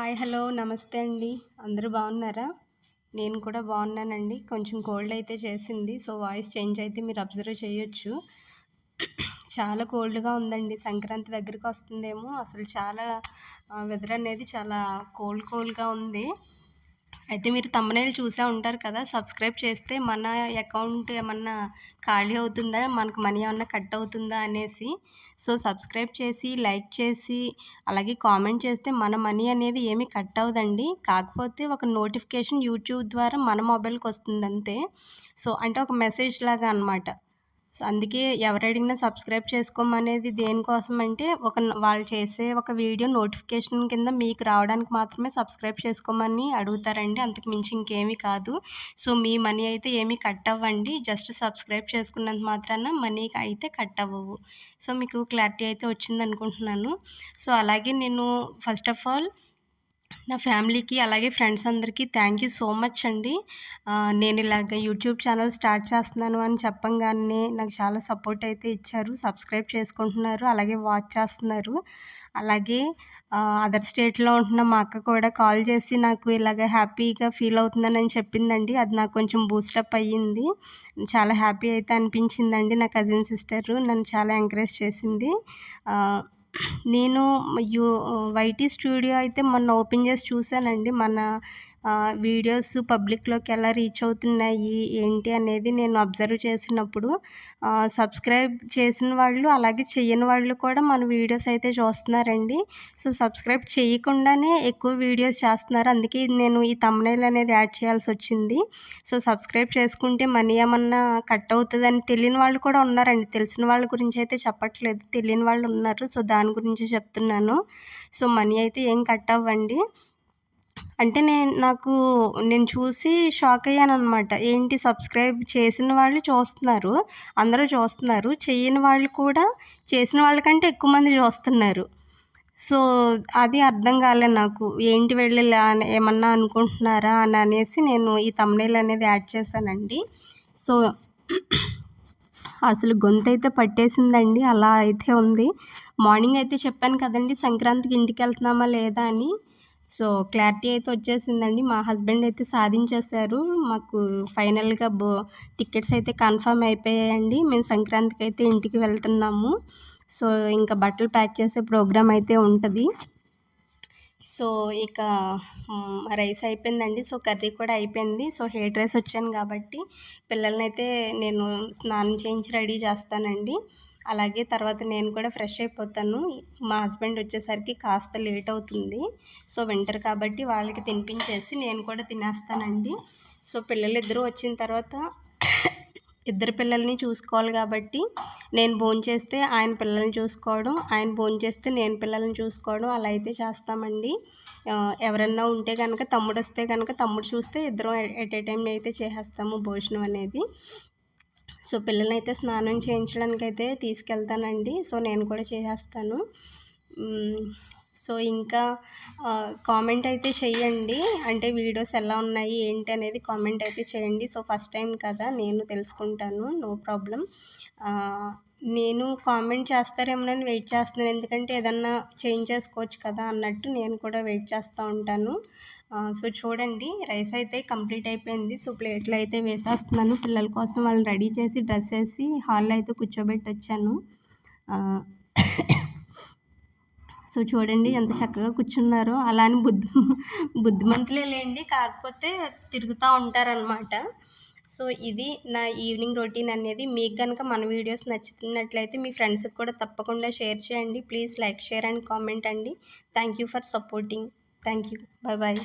Hi hello నమస్తే అండి. అందరూ బాగున్నారా? నేను కూడా బాగున్నానండి. కొంచెం కోల్డ్ అయితే చేసింది సో వాయిస్ చేంజ్ అయితే మీరు అబ్జర్వ్ చేయొచ్చు. చాలా కోల్డ్గా ఉందండి. సంక్రాంతి దగ్గరికి వస్తుందేమో. అసలు చాలా వెదర్ అనేది చాలా కోల్డ్ కోల్డ్గా ఉంది. అయితే మీరు తమ్మనేలు చూసే ఉంటారు కదా సబ్స్క్రైబ్ చేస్తే మన అకౌంట్ ఏమన్నా ఖాళీ అవుతుందా? మనకు మనీ ఏమన్నా కట్ అవుతుందా అనేసి. సో సబ్స్క్రైబ్ చేసి లైక్ చేసి అలాగే కామెంట్ చేస్తే మన మనీ అనేది ఏమీ కట్ అవ్వదండి. కాకపోతే ఒక నోటిఫికేషన్ యూట్యూబ్ ద్వారా మన మొబైల్కి వస్తుంది అంతే సో అంటే ఒక మెసేజ్ లాగా అనమాట సో అందుకే ఎవరు అడిగినా సబ్స్క్రైబ్ చేసుకోమనేది దేనికోసం అంటే ఒక వాళ్ళు చేసే ఒక వీడియో నోటిఫికేషన్ కింద మీకు రావడానికి మాత్రమే సబ్స్క్రైబ్ చేసుకోమని అడుగుతారండి. అంతకు మించి ఇంకేమీ కాదు. సో మీ మనీ అయితే ఏమీ కట్ అవ్వండి. జస్ట్ సబ్స్క్రైబ్ చేసుకున్నంత మాత్రాన మనీ అయితే కట్ అవ్వవు. సో మీకు క్లారిటీ అయితే వచ్చింది అనుకుంటున్నాను సో అలాగే నేను ఫస్ట్ ఆఫ్ ఆల్ నా ఫ్యామిలీకి అలాగే ఫ్రెండ్స్ అందరికీ థ్యాంక్ యూ సో మచ్ అండి. నేను ఇలాగ యూట్యూబ్ ఛానల్ స్టార్ట్ చేస్తున్నాను అని చెప్పంగానే నాకు చాలా సపోర్ట్ అయితే ఇచ్చారు. సబ్స్క్రైబ్ చేసుకుంటున్నారు అలాగే వాచ్ చేస్తున్నారు. అలాగే అదర్ స్టేట్లో ఉంటున్న మా అక్క కూడా కాల్ చేసి నాకు ఇలాగ హ్యాపీగా ఫీల్ అవుతుందని చెప్పిందండి. అది నాకు కొంచెం బూస్టప్ అయ్యింది. చాలా హ్యాపీ అయితే అనిపించిందండి నా కజిన్ సిస్టర్ నన్ను చాలా ఎంకరేజ్ చేసింది. నేను యూ వైటీ స్టూడియో అయితే మొన్న ఓపెన్ చేసి చూశానండి. మన వీడియోస్ పబ్లిక్లోకి ఎలా రీచ్ అవుతున్నాయి ఏంటి అనేది నేను అబ్జర్వ్ చేసినప్పుడు సబ్స్క్రైబ్ చేసిన వాళ్ళు అలాగే చేయని వాళ్ళు కూడా మన వీడియోస్ అయితే చూస్తున్నారండి. సో సబ్స్క్రైబ్ చేయకుండానే ఎక్కువ వీడియోస్ చేస్తున్నారు. అందుకే నేను ఈ తమ్నైల్ అనేది యాడ్ చేయాల్సి వచ్చింది. సో సబ్స్క్రైబ్ చేసుకుంటే మనీ ఏమన్నా కట్ అవుతుందని తెలియని వాళ్ళు కూడా ఉన్నారండి. తెలిసిన వాళ్ళ గురించి అయితే చెప్పట్లేదు. తెలియని వాళ్ళు ఉన్నారు. సో దాని దాని గురించి చెప్తున్నాను. సో మనీ అయితే ఏం కట్ అవ్వండి. అంటే నేను నాకు నేను చూసి షాక్ అయ్యాను అనమాట ఏంటి సబ్స్క్రైబ్ చేసిన వాళ్ళు చూస్తున్నారు అందరూ చూస్తున్నారు చేయని వాళ్ళు కూడా చేసిన వాళ్ళకంటే ఎక్కువ మంది చూస్తున్నారు. సో అది అర్థం కాలేదు నాకు. ఏంటి వెళ్ళి ఏమన్నా అనుకుంటున్నారా అని అనేసి నేను ఈ తమ్నేల్ అనేది యాడ్ చేశానండి. సో అసలు గొంతు అయితే పట్టేసిందండి అలా అయితే ఉంది. మార్నింగ్ అయితే చెప్పాను కదండి సంక్రాంతికి ఇంటికి వెళ్తున్నామా లేదా అని. సో క్లారిటీ అయితే వచ్చేసిందండి. మా హస్బెండ్ అయితే సాధించేశారు. మాకు ఫైనల్గా బో టికెట్స్ అయితే కన్ఫర్మ్ అయిపోయాయండి. మేము సంక్రాంతికి అయితే ఇంటికి వెళ్తున్నాము. సో ఇంకా బట్టలు ప్యాక్ చేసే ప్రోగ్రామ్ అయితే ఉంటుంది. సో ఇక రైస్ అయిపోయిందండి. సో కర్రీ కూడా అయిపోయింది. సో హెయిర్ డ్రెస్ వచ్చాను కాబట్టి పిల్లల్ని అయితే నేను స్నానం చేయించి రెడీ చేస్తానండి. అలాగే తర్వాత నేను కూడా ఫ్రెష్ అయిపోతాను. మా హస్బెండ్ వచ్చేసరికి కాస్త లేట్ అవుతుంది. సో వింటర్ కాబట్టి వాళ్ళకి తినిపించేసి నేను కూడా తినేస్తానండి. సో పిల్లలిద్దరూ వచ్చిన తర్వాత ఇద్దరు పిల్లల్ని చూసుకోవాలి కాబట్టి నేను భోజనం చేస్తే ఆయన పిల్లల్ని చూసుకోవడం ఆయన భోజనం చేస్తే నేను పిల్లల్ని చూసుకోవడం అలా అయితే చేస్తామండి. ఎవరన్నా ఉంటే కనుక తమ్ముడు వస్తే కనుక తమ్ముడు చూస్తే ఇద్దరం ఎట్ ఏ టైం అయితే చేసేస్తాము భోజనం అనేది. సో పిల్లల్ని అయితే స్నానం చేయించడానికి అయితే తీసుకెళ్తానండి. సో నేను కూడా చేసేస్తాను. సో ఇంకా కామెంట్ అయితే చేయండి అంటే వీడియోస్ ఎలా ఉన్నాయి ఏంటి అనేది కామెంట్ అయితే చేయండి సో ఫస్ట్ టైం కదా నేను తెలుసుకుంటాను. No problem. నేను కామెంట్ చేస్తారేమోనని వెయిట్ చేస్తున్నాను. ఎందుకంటే ఏదన్నా చేంజ్ చేసుకోవచ్చు కదా అన్నట్టు నేను కూడా వెయిట్ చేస్తూ ఉంటాను. సో చూడండి రైస్ అయితే కంప్లీట్ అయిపోయింది. సో ప్లేట్లు అయితే వేసేస్తున్నాను. పిల్లల కోసం వాళ్ళని రెడీ చేసి డ్రెస్ వేసి హాల్లో అయితే కూర్చోబెట్టి వచ్చాను సో చూడండి ఎంత చక్కగా కూర్చున్నారో. అలా అని బుద్ధి బుద్ధిమంతులే లేండి కాకపోతే తిరుగుతూ ఉంటారనమాట సో ఇది నా ఈవినింగ్ రొటీన్ అనేది. మీకు కనుక మన వీడియోస్ నచ్చుతున్నట్లయితే మీ ఫ్రెండ్స్కి కూడా తప్పకుండా షేర్ చేయండి. Please like share and comment అండి. Thank you for supporting. Thank you. Bye bye